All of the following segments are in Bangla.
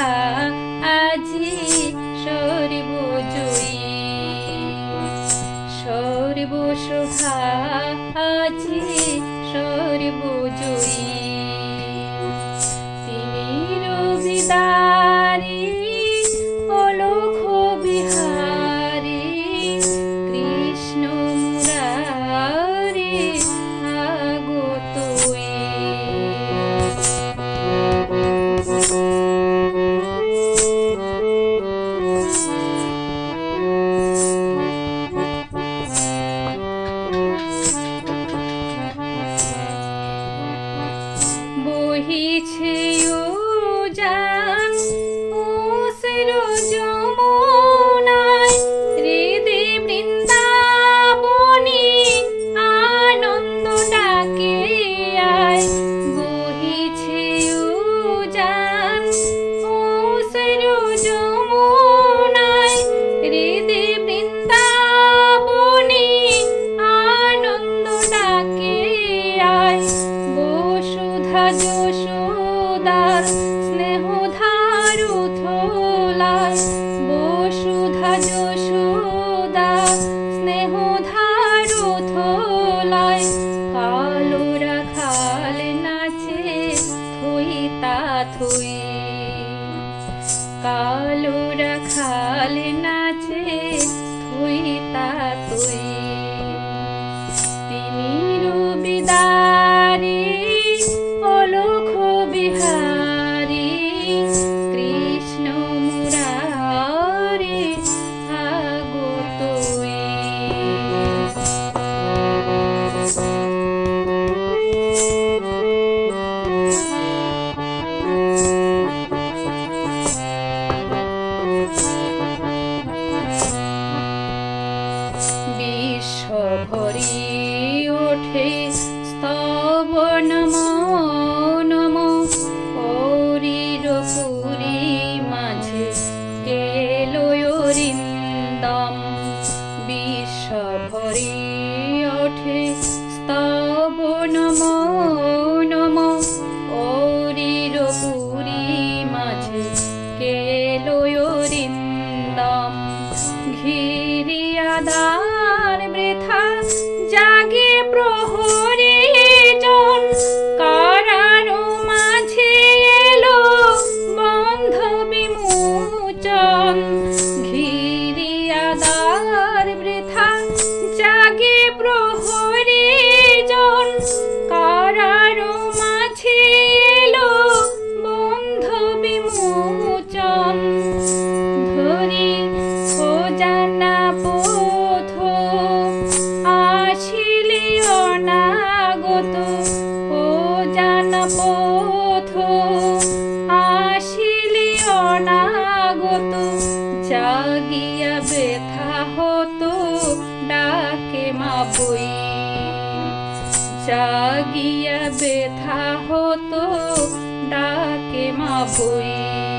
আজি সরিব জয়ী সরিব সুখা আজি সরিব জয়ী রহিছে ও সুদার স্নেহ ধারু থোলার বসুধা যশোদা স্নেহ ধারু থোলায় কালো রাখাল নাচে থুই তা থুই। কালো রাখাল নাচে থুই তা তুই নমো নমো। ওরির পুরী মাঝে কেলোয়রিন্দম ঘিরিয়া দার বৃথা জাগিয়া ব্যথা হতো ডাকে মা বই।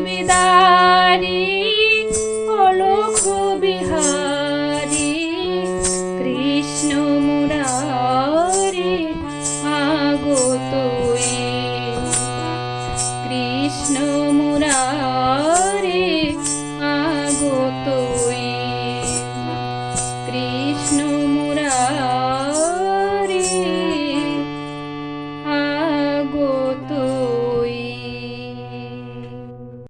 मी दारी.